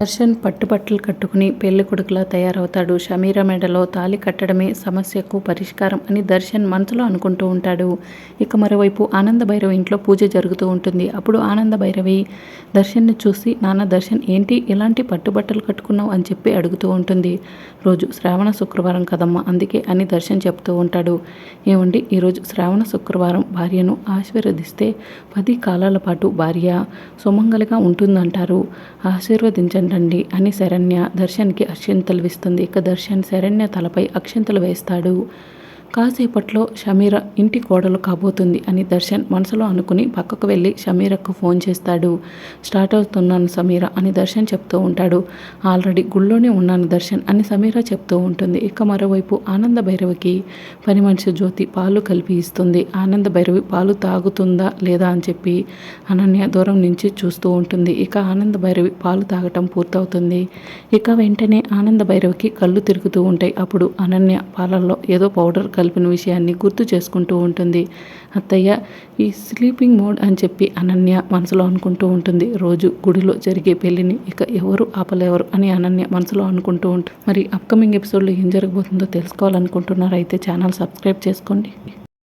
దర్శన్ పట్టుబట్టలు కట్టుకుని పెళ్ళి కొడుకులా తయారవుతాడు. షమీర మెడలో తాళి కట్టడమే సమస్యకు పరిష్కారం అని దర్శన్ మనసులో అనుకుంటూ ఉంటాడు. ఇక మరోవైపు ఆనంద భైరవి ఇంట్లో పూజ జరుగుతూ ఉంటుంది. అప్పుడు ఆనంద భైరవి దర్శన్ని చూసి నాన్న దర్శన్ ఏంటి ఇలాంటి పట్టుబట్టలు కట్టుకున్నావు? అని చెప్పి అడుగుతూ ఉంటుంది. రోజు శ్రావణ శుక్రవారం కదమ్మా అందుకే అని దర్శన్ చెప్తూ ఉంటాడు. ఏమండి ఈరోజు శ్రావణ శుక్రవారం భార్యను ఆశీర్వదిస్తే పది కాలాల పాటు భార్య సుమంగలిగా ఉంటుందంటారు. ఆశీర్వదించండి. రండి అని శరణ్య దర్శన్కి అక్షింతలు ఇస్తుంది ఇక దర్శన్ శరణ్య తలపై అక్షింతలు వేస్తాడు. కాసేపట్లో షమీర ఇంటి కోడలు కాబోతుంది అని దర్శన్ మనసులో అనుకుని పక్కకు వెళ్ళి షమీరకు ఫోన్ చేస్తాడు. స్టార్ట్ అవుతున్నాను సమీర అని దర్శన్ చెప్తూ ఉంటాడు. ఆల్రెడీ గుళ్ళోనే ఉన్నాను దర్శన్ అని సమీర చెప్తూ ఉంటుంది. ఇక మరోవైపు ఆనంద భైరవికి పని మనిషి జ్యోతి పాలు కలిపి ఇస్తుంది. ఆనంద భైరవి పాలు తాగుతుందా లేదా అని చెప్పి అనన్య దూరం నుంచి చూస్తూ ఉంటుంది. ఇక ఆనంద భైరవి పాలు తాగటం పూర్తవుతుంది. ఇక వెంటనే ఆనంద భైరవికి కళ్ళు తిరుగుతూ ఉంటాయి. అప్పుడు అనన్య పాలల్లో ఏదో పౌడర్ కలిపిన విషయాన్ని గుర్తు చేసుకుంటూ ఉంటుంది. అత్తయ్య ఈ స్లీపింగ్ మోడ్ అని చెప్పి అనన్య మనసులో అనుకుంటూ ఉంటుంది. రోజు గుడిలో జరిగే పెళ్ళిని ఇక ఎవరు ఆపలేవరు అని అనన్య మనసులో అనుకుంటూ ఉంటుంది. మరి అప్కమింగ్ ఎపిసోడ్లో ఏం జరగబోతుందో తెలుసుకోవాలనుకుంటున్నారైతే ఛానల్ సబ్స్క్రైబ్ చేసుకోండి.